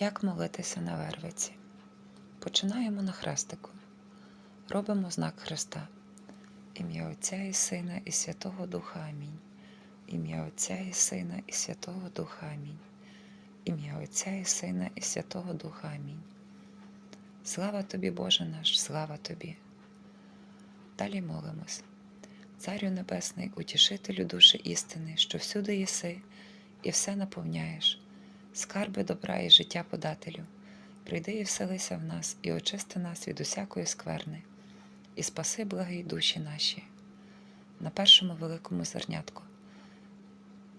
Як молитися на вервиці? Починаємо на хрестику. Робимо знак Христа. Ім'я Отця і Сина і Святого Духа Амінь. Ім'я Отця і Сина і Святого Духа Амінь. Ім'я Отця і Сина і Святого Духа Амінь. Слава тобі, Боже наш, слава тобі. Далі молимось. Царю Небесний, утішителю душі істини, що всюди єси і все наповняєш, скарби добра і життя подателю, прийди і вселися в нас і очисти нас від усякої скверни, і спаси благі душі наші. На першому великому зернятку.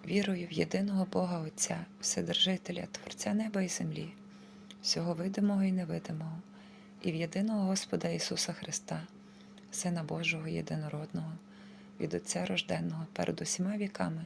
Вірую в єдиного Бога Отця, Вседержителя, Творця неба і землі, всього видимого і невидимого, і в єдиного Господа Ісуса Христа, Сина Божого єдинородного, від Отця рожденного перед усіма віками,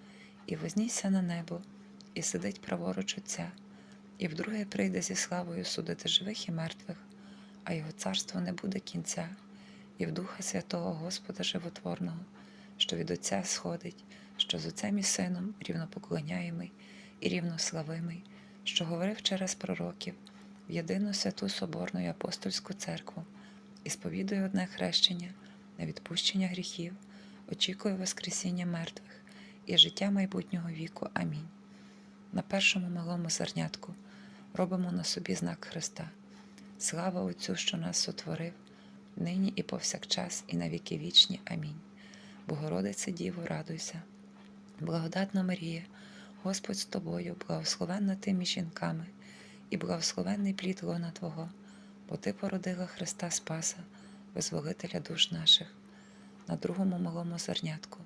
і вознісся на небо, і сидить праворуч Отця, і вдруге прийде зі славою судити живих і мертвих, а його царство не буде кінця, і в Духа Святого Господа Животворного, що від Отця сходить, що з Отцем і Сином рівнопоклоняємий і рівнославимий, що говорив через пророків в єдину святу Соборну і апостольську церкву, і сповідує одне хрещення на відпущення гріхів, очікує Воскресіння мертвих і життя майбутнього віку. Амінь. На першому малому зернятку робимо на собі знак Христа. Слава Отцю, що нас сотворив, нині і повсякчас, і на віки вічні. Амінь. Богородице Діво, радуйся, благодатна Марія, Господь з тобою, благословенна ти між жінками, і благословенний плід лона Твого, бо Ти породила Христа Спаса, визволителя душ наших. На другому малому зернятку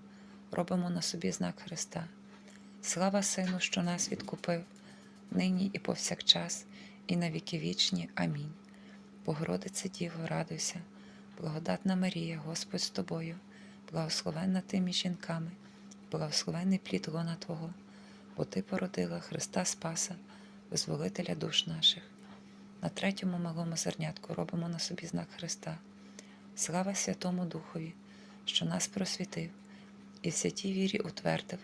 робимо на собі знак Христа. Слава Сину, що нас відкупив, нині і повсякчас, і на віки вічні. Амінь. Богородице Діво, радуйся, благодатна Марія, Господь з тобою, благословенна ти між жінками, благословенний плід лона Твого, бо Ти породила Христа Спаса, визволителя душ наших. На третьому малому зернятку робимо на собі знак Христа. Слава Святому Духові, що нас просвітив, і в святій вірі утвердив,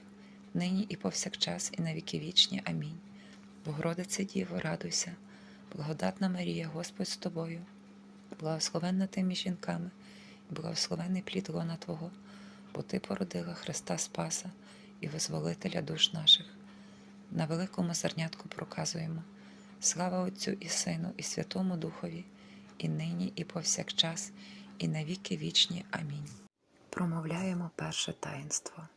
нині і повсякчас, і на віки вічні. Амінь. Богородице Діво, радуйся, благодатна Марія, Господь з тобою, благословенна ти між жінками, і благословенний плід лона Твого, бо Ти породила Христа Спаса і визволителя душ наших. На великому зернятку проказуємо слава Отцю і Сину, і Святому Духові, і нині, і повсякчас, і на віки вічні. Амінь. Промовляємо перше таїнство.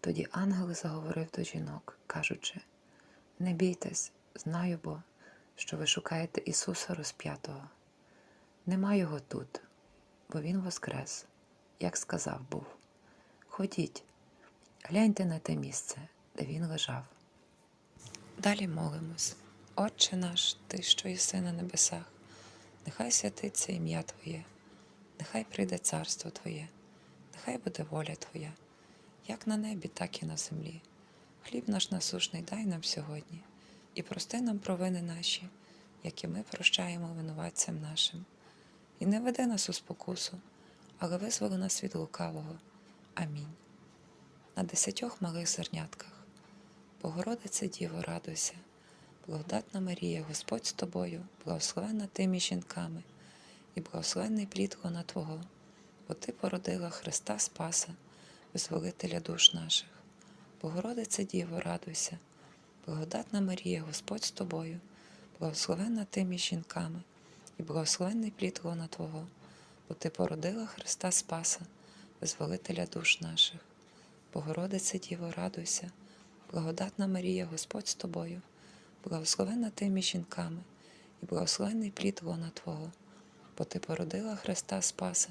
Тоді ангел заговорив до жінок, кажучи: Не бійтесь, знаю бо, що ви шукаєте Ісуса розп'ятого. Нема його тут, бо Він воскрес, як сказав був. Ходіть, гляньте на те місце, де він лежав. Далі молимось. Отче наш, Ти, що єси на небесах, нехай святиться ім'я Твоє, нехай прийде царство Твоє, нехай буде воля Твоя, як на небі, так і на землі. Хліб наш насушний дай нам сьогодні, і прости нам провини наші, як і ми прощаємо винуватцям нашим. І не веди нас у спокусу, але визволи нас від лукавого. Амінь. На десятьох малих зернятках. Богородице Діво, радуйся, благодатна Марія, Господь з тобою, благословенна ти між жінками, і благословенний плід лона Твого, бо Ти породила Христа Спаса, визволителя душ наших. Богородице Діво, радуйся, благодатна Марія, Господь з тобою, благословенна ти між жінками, і благословенний плід лона Твого, бо Ти породила Христа Спаса, визволителя душ наших. Богородице Діво, радуйся, благодатна Марія, Господь з тобою, благословенна ти між жінками, і благословенний плід лона Твого, бо Ти породила Христа Спаса,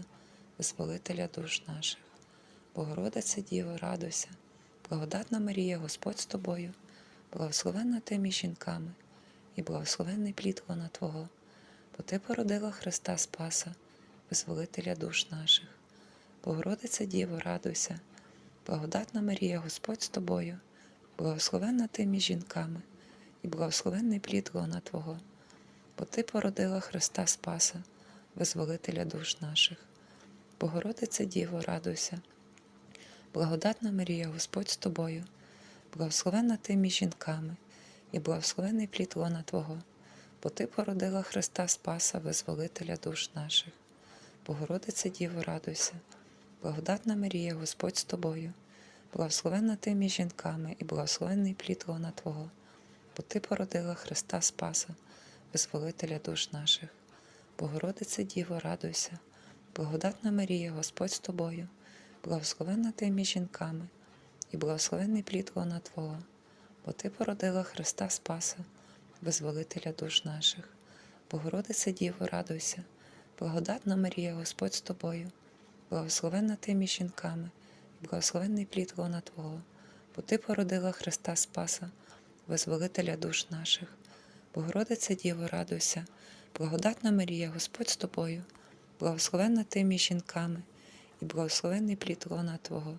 визволителя душ наших. Богородице Діво, радуйся, благодатна Марія, Господь з тобою, благословенна ти між жінками, і благословенний плід лона Твого, бо Ти породила Христа Спаса, визволителя душ наших. Богородиця Діво, радуйся, благодатна Марія, Господь з тобою, благословенна ти між жінками, і благословенний плід лона Твого, бо Ти породила Христа Спаса, визволителя душ наших. Богородиця Діво, радуйся, благодатна Марія, Господь з тобою, благословенна ти між жінками, і благословенний плід лона Твого, бо Ти породила Христа Спаса, визволителя душ наших. Богородиця Діво, радуйся, благодатна Марія, Господь з тобою, благословенна ти між жінками, і благословенний плід лона Твого, бо Ти породила Христа Спаса, визволителя душ наших. Богородиця Діво, радуйся, благодатна Марія, Господь з тобою, благословенна ти між жінками, і благословенний плід лона Твого, бо Ти породила Христа Спаса, визволителя душ наших. Богородиця Діво, радуйся, благодатна Марія, Господь з тобою, благословенна ти між жінками, і благословенний плід лона Твого, бо Ти породила Христа Спаса, визволителя душ наших. Богородиця Діво, радуйся, благодатна Марія, Господь з тобою, благословенна ти між жінками, і благословенний плід лона Твого,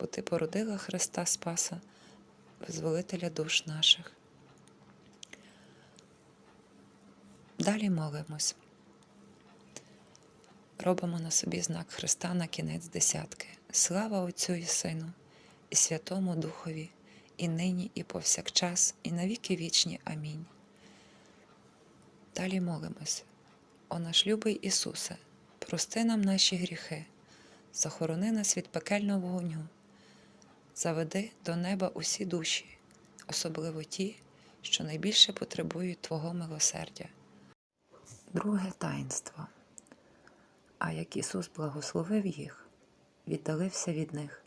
бо Ти породила Христа Спаса, визволителя душ наших. Далі молимось. Робимо на собі знак Христа на кінець десятки. Слава Отцю і Сину, і Святому Духові, і нині, і повсякчас, і навіки вічні. Амінь. Далі молимось. О наш любий Ісусе, прости нам наші гріхи, захорони нас від пекельного вогню, заведи до неба усі душі, особливо ті, що найбільше потребують Твого милосердя. Друге таїнство. А як Ісус благословив їх, віддалився від них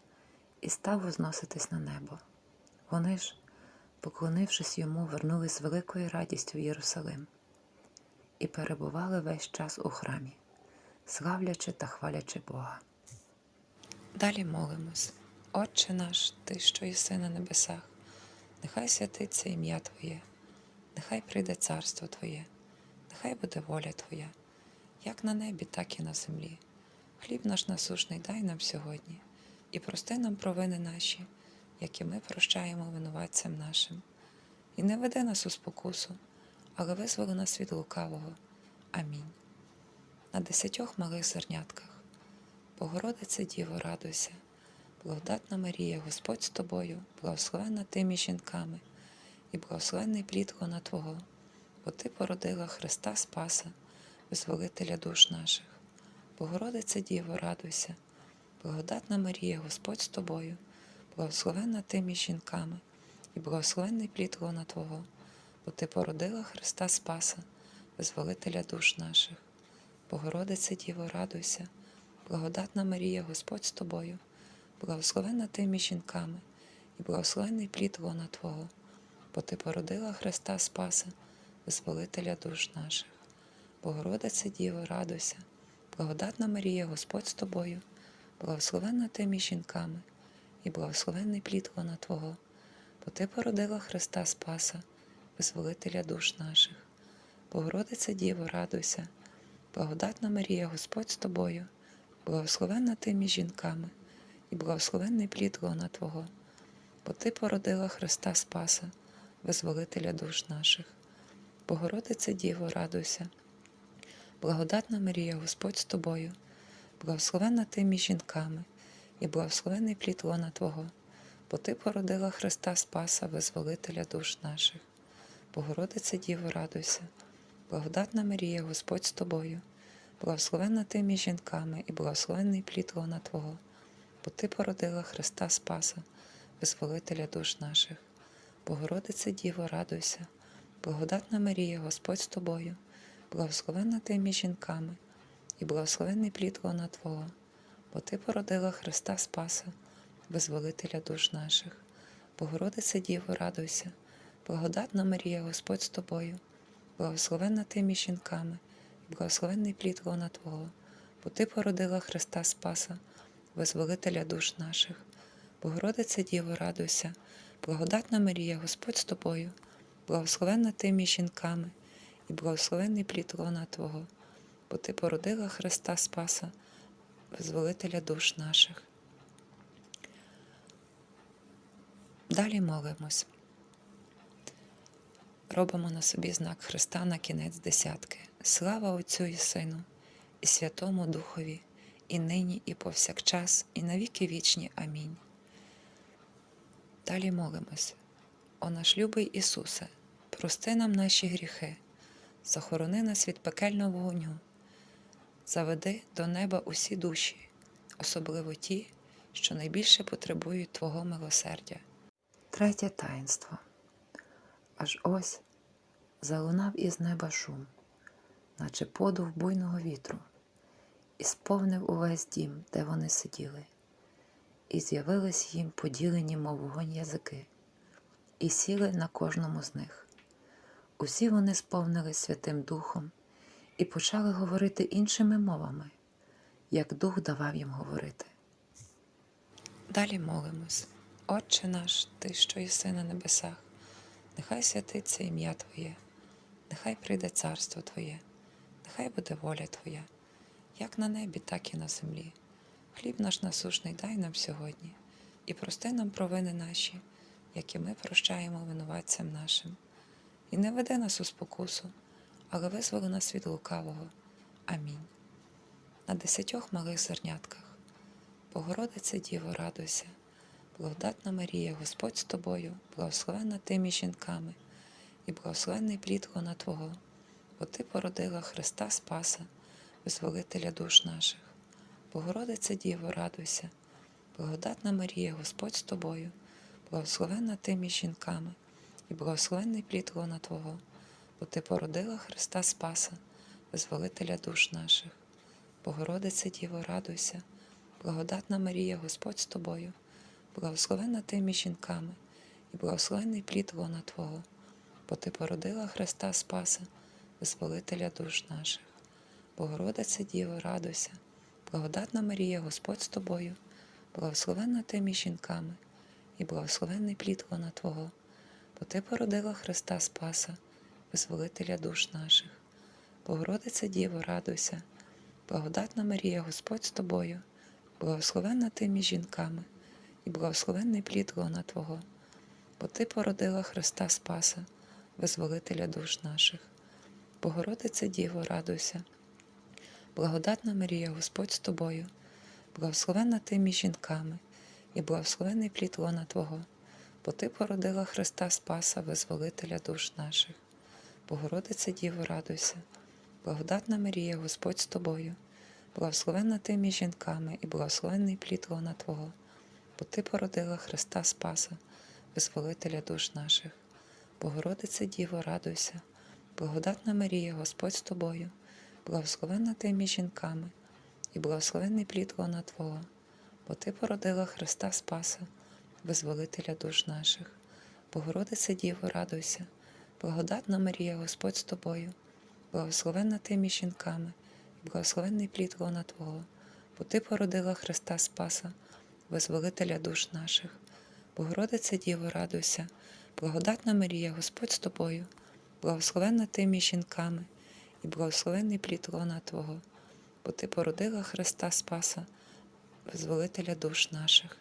і став возноситись на небо. Вони ж, поклонившись йому, вернулись з великою радістю в Єрусалим і перебували весь час у храмі, славлячи та хвалячи Бога. Далі молимось. Отче наш, Ти, що єси на небесах, нехай святиться ім'я Твоє, нехай прийде царство Твоє, нехай буде воля Твоя, як на небі, так і на землі. Хліб наш насушний дай нам сьогодні, і прости нам провини наші, які ми прощаємо винуватцям нашим. І не веди нас у спокусу, але визволи нас від лукавого. Амінь. На десятьох малих зернятках. Богородице Діво, радуйся, благодатна Марія, Господь з тобою, благословенна ти між жінками, і благословенний плід лона Твого, бо Ти породила Христа Спаса, визволителя душ наших. Богородице Діво, радуйся, благодатна Марія, Господь з тобою, благословенна ти між жінками, і благословенний плід лона Твого, бо Ти породила Христа Спаса, визволителя душ наших. Богородице Діво, радуйся, благодатна Марія, Господь з тобою, благословенна ти між жінками, і благословенний плід лона Твого, бо Ти породила Христа Спаса, визволителя душ наших. Богородице Діво, радуйся, благодатна Марія, Господь з тобою, благословенна ти між жінками, і благословенний плід лона Твого, бо Ти породила Христа Спаса, визволителя душ наших. Богородице Діво, радуйся, благодатна Марія, Господь з тобою, благословенна ти між жінками, і благословенний плід лона Твого, бо Ти породила Христа Спаса, визволителя душ наших. Богородице Діво, радуйся, благодатна Марія, Господь з тобою, благословенна ти між жінками, і благословенний плід лона Твого, бо Ти породила Христа Спаса, визволителя душ наших. Богородице Діво, радуйся, благодатна Марія, Господь з тобою, благословенна ти між жінками, і благословенний плід лона Твого, бо Ти породила Христа Спаса, визволителя душ наших. Богородице Діво, радуйся, благодатна Марія, Господь з тобою, благословенна ти між жінками, і благословенний плід лона Твого, бо Ти породила Христа Спаса, визволителя душ наших. Богородице Діво, радуйся, благодатна Марія, Господь з тобою, благословенна ти між жінками, і благословенний плід лона Твого, бо Ти породила Христа Спаса, визволителя душ наших. Богородице Діво, радуйся, благодатна Марія, Господь з тобою, благословенна ти між жінками, і благословенний плід лона Твого, бо Ти породила Христа Спаса, визволителя душ наших. Далі молимось. Робимо на собі знак Христа на кінець десятки. Слава Отцю і Сину, і Святому Духові, і нині, і повсякчас, і навіки вічні. Амінь. Далі молимось. О наш любий Ісусе, прости нам наші гріхи, захорони нас від пекельного вогню, заведи до неба усі душі, особливо ті, що найбільше потребують Твого милосердя. Третє таїнство. Аж ось залунав із неба шум, наче подув буйного вітру, і сповнив увесь дім, де вони сиділи, і з'явились їм поділені, мов вогонь язики, і сіли на кожному з них. Усі вони сповнились Святим Духом і почали говорити іншими мовами, як Дух давав їм говорити. Далі молимось. Отче наш, Ти, що єси на небесах, нехай святиться ім'я Твоє, нехай прийде царство Твоє, нехай буде воля Твоя, як на небі, так і на землі. Хліб наш насушний дай нам сьогодні, і прости нам провини наші, які ми прощаємо винуватцям нашим. І не веди нас у спокусу, але визволи нас від лукавого. Амінь. На десятьох малих зернятках. Богородице Діво, радуйся, благодатна Марія, Господь з тобою, благословенна ти між жінками, і благословенний плід лона Твого, бо Ти породила Христа Спаса, визволителя душ наших. Богородице Діво, радуйся, благодатна Марія, Господь з тобою, благословенна ти між жінками, і благословенний плід лона Твого, бо Ти породила Христа Спаса, визволителя душ наших. Богородице Діво, радуйся, благодатна Марія, Господь з тобою, благословенна ти між жінками, і благословенний плід лона Твого, бо Ти породила Христа Спаса, визволителя душ наших. Богородице Діво, радуйся, благодатна Марія, Господь з тобою, благословенна ти між жінками, і благословенний плід лона Твого, бо Ти породила Христа Спаса, визволителя душ наших. Богородице Діво, радуйся, благодатна Марія, Господь з тобою, благословенна ти між жінками, і благословенний плід лона Твого, бо Ти породила Христа Спаса, визволителя душ наших. Богородице Діво, радуйся, благодатна Марія, Господь з тобою, благословенна ти між жінками, і благословенний плід лона Твого, бо Ти породила Христа Спаса, визволителя душ наших. Богородице Діво, радуйся, благодатна Марія, Господь з тобою, благословенна ти між жінками, і благословенний плід лона Твого, бо Ти породила Христа Спаса, визволителя душ наших. Богородице Діво, радуйся, благодатна Марія, Господь з тобою, благословенна ти між жінками, і благословенний плід лона Твого, бо Ти породила Христа Спаса, визволителя душ наших. Богородице Діво, радуйся, благодатна Марія, Господь з тобою, благословенна ти між жінками, і благословенний плід лона Твого, бо Ти породила Христа Спаса, визволителя душ наших. Богородице Діво, радуйся, благодатна Марія, Господь з тобою, благословенна ти між жінками, і благословенний плід лона Твого, бо Ти породила Христа Спаса, визволителя душ наших.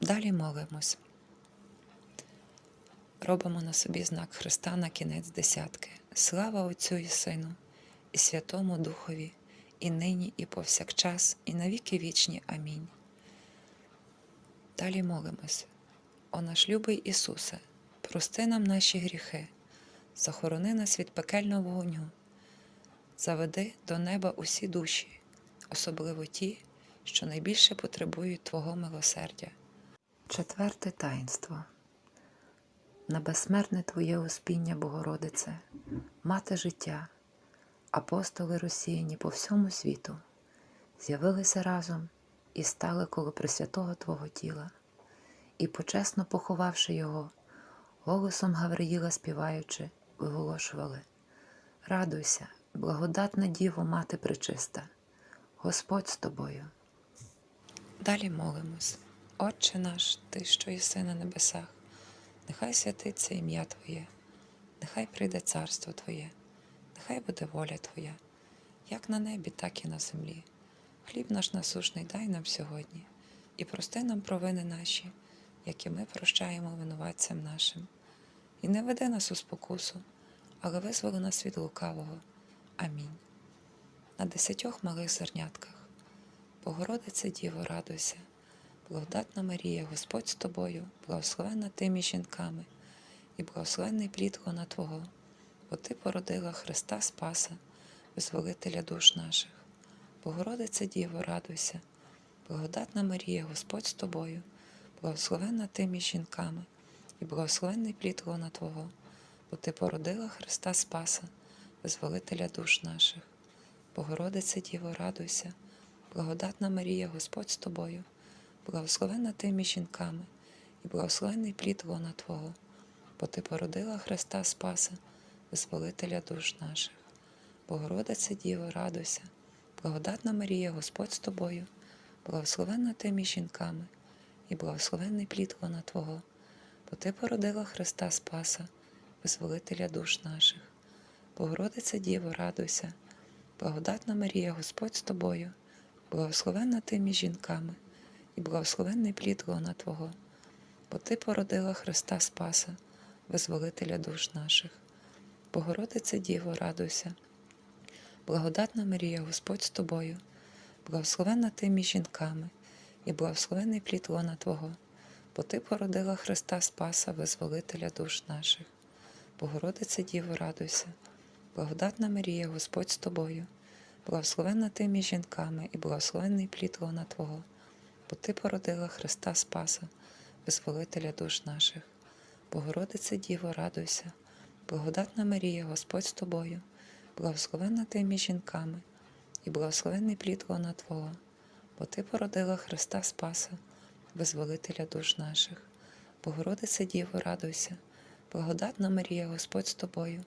Далі молимось. Робимо на собі знак Христа на кінець десятки. Слава Отцю і Сину, і Святому Духові, і нині, і повсякчас, і навіки вічні. Амінь. Далі молимось. О наш любий Ісусе, прости нам наші гріхи, захорони нас від пекельного вогню, заведи до неба усі душі, особливо ті, що найбільше потребують Твого милосердя. Четверте таїнство. На безсмертне Твоє успіння, Богородице, мати життя, апостоли розсіяні по всьому світу, з'явилися разом і стали коло Пресвятого Твого тіла, і, почесно поховавши його, голосом Гавриїла співаючи, виголошували Радуйся, благодатна Діво, мати пречиста, Господь з тобою. Далі молимось. Отче наш, Ти, що єси на небесах, нехай святиться ім'я Твоє, нехай прийде царство Твоє, нехай буде воля Твоя, як на небі, так і на землі. Хліб наш насушний дай нам сьогодні, і прости нам провини наші, які ми прощаємо винуватцям нашим. І не веди нас у спокусу, але визволи нас від лукавого. Амінь. На десятьох малих зернятках. Богородице Діво, радуйся, благодатна Марія, Господь з тобою, благословенна ти між жінками, і благословенний плід лона Твого, бо Ти породила Христа Спаса, визволителя душ наших. Богородице Діво, радуйся, благодатна Марія, Господь з тобою, благословенна ти між жінками, і благословенний плід лона Твого, бо Ти породила Христа Спаса, визволителя душ наших. Богородице Діво, радуйся, благодатна Марія, Господь з тобою, благословенна ти між жінками, і благословенний плід лона Твого, бо Ти породила Христа Спаса, визволителя душ наших. Богородице Діво, радуйся, благодатна Марія, Господь з тобою, благословенна ти між жінками, і благословенний плід лона Твого, бо Ти породила Христа Спаса, визволителя душ наших. Богородице Діво, радуйся, благодатна Марія, Господь з тобою, благословенна ти між жінками, і благословенний плід лона Твого, бо Ти породила Христа Спаса, визволителя душ наших. Богородице Діво, радуйся, благодатна Марія, Господь з тобою, благословенна ти між жінками, і благословенний плід лона Твого, бо Ти породила Христа Спаса, визволителя душ наших. Богородице Діво, радуйся, благодатна Марія, Господь з тобою, благословенна ти між жінками, і благословенний плід лона Твого, бо Ти породила Христа Спаса, визволителя душ наших. Богородице Діво, радуйся, благодатна Марія, Господь з тобою, благословенна ти між жінками, і благословенний плід лона Твого, бо Ти породила Христа Спаса, визволителя душ наших. Богородице Діво, радуйся, благодатна Марія, Господь з тобою,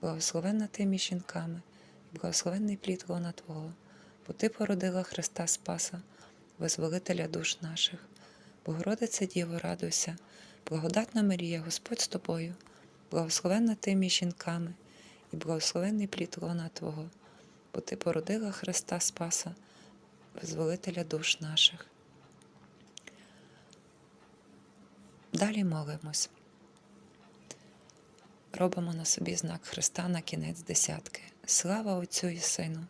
благословенна ти між жінками, і благословенний плід лона Твого, бо Ти породила Христа Спаса, визволителя душ наших. Богородице Діво, радуйся, благодатна Марія, Господь з тобою, благословенна ти між жінками, і благословенний плід лона Твого, бо Ти породила Христа Спаса, визволителя душ наших. Далі молимось. Робимо на собі знак Христа на кінець десятки. Слава Отцю і Сину,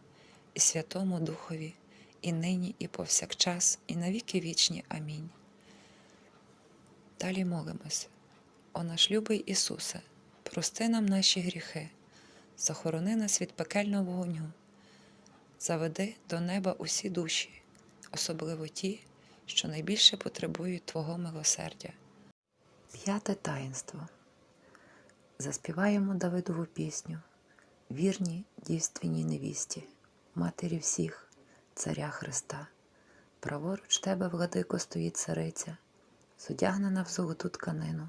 і Святому Духові, і нині, і повсякчас, і навіки вічні. Амінь. Далі молимось. О наш любий Ісусе, прости нам наші гріхи, захорони нас від пекельного вогню, заведи до неба усі душі, особливо ті, що найбільше потребують Твого милосердя. П'яте таїнство. Заспіваємо Давидову пісню, вірні дівственній невісті, матері всіх, царя Христа. Праворуч тебе, владико, стоїть цариця, зодягнена в золоту тканину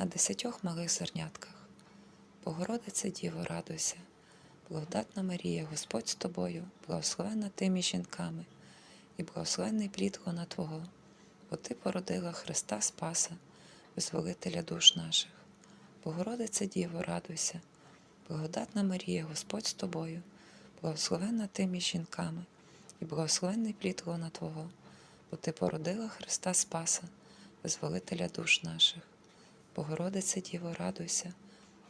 На десятьох малих зернятках. Богородице Діво, радуйся, благодатна Марія, Господь з тобою, благословенна ти між жінками, і благословенний плід лона Твого, бо Ти породила Христа Спаса, визволителя душ наших. Богородице Діво, радуйся, благодатна Марія, Господь з тобою, благословенна ти жінками, і благословенний плід лона Твого, бо Ти породила Христа Спаса, визволителя душ наших. Богородице Діво, радуйся,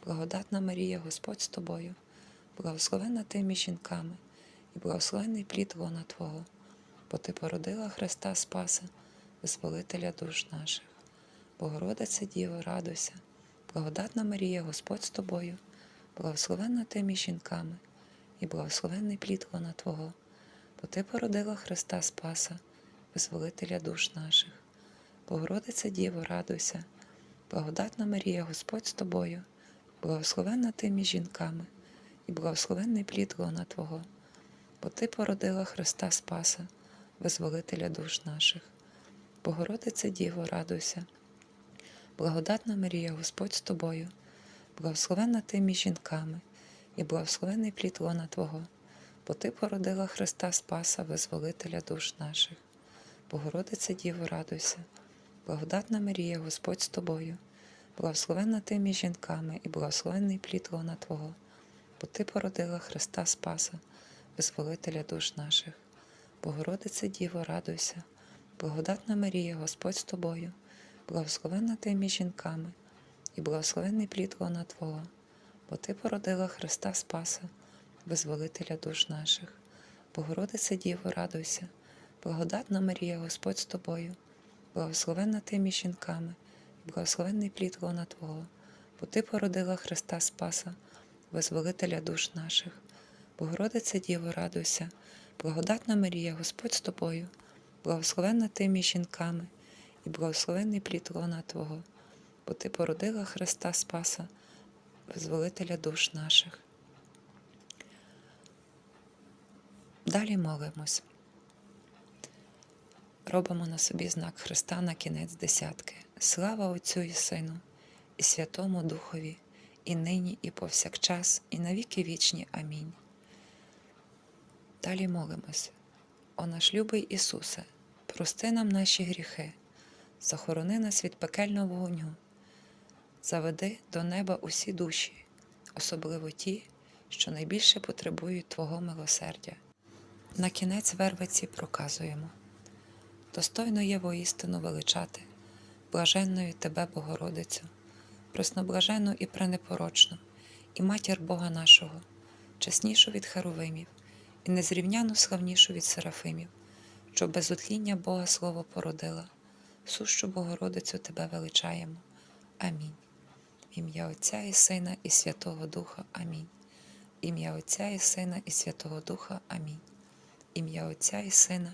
благодатна Марія, Господь з тобою, благословенна ти між жінками, і благословенний плід лона Твого, бо Ти породила Христа Спаса, визволителя душ наших. Богородице Діво, радуйся, благодатна Марія, Господь з тобою, благословенна ти між жінками, і благословенний плід лона Твого, бо Ти породила Христа Спаса, визволителя душ наших. Богородице Діво, радуйся, Благодатна Марія, Господь з тобою, благословенна ти між жінками, і благословенний плід лона Твого, бо Ти породила Христа Спаса, визволителя душ наших. Богородице Діво, радуйся, благодатна Марія, Господь з тобою, благословенна ти між жінками, і благословенний плід лона Твого, бо Ти породила Христа Спаса, визволителя душ наших. Богородице Діво, радуйся, благодатна Марія, Господь з тобою, благословенна ти між жінками, і благословенний плід лона Твого, бо Ти породила Христа Спаса, визволителя душ наших. Богородице Діво, радуйся, благодатна Марія, Господь з тобою, благословенна ти між жінками, і благословенний плід лона Твого, бо Ти породила Христа Спаса, визволителя душ наших. Богородице Діво, радуйся, благодатна Марія, Господь з тобою, благословенна ти між жінками, і благословенний плід лона Твого, бо Ти породила Христа Спаса, визволителя душ наших. Богородице Діво, радуйся, благодатна Марія, Господь з тобою, благословенна ти між жінками, і благословенний плід лона Твого, бо Ти породила Христа Спаса, визволителя душ наших. Далі молимось. Робимо на собі знак Христа на кінець десятки. Слава Отцю і Сину, і Святому Духові, і нині, і повсякчас, і навіки вічні. Амінь. Далі молимось. О наш любий Ісусе, прости нам наші гріхи, захорони нас від пекельного вогню, заведи до неба усі душі, особливо ті, що найбільше потребують Твого милосердя. На кінець вервиці проказуємо. Достойно є воістину величати, блаженною Тебе, Богородицю, пресноблажену і пренепорочну, і матір Бога нашого, чеснішу від Херовимів, і незрівняно славнішу від Серафимів, що без утління Бога Слово породила, сущу Богородицю Тебе величаємо. Амінь. Ім'я Отця і Сина, і Святого Духа. Амінь. Ім'я Отця і Сина, і Святого Духа. Амінь. Ім'я Отця і Сина,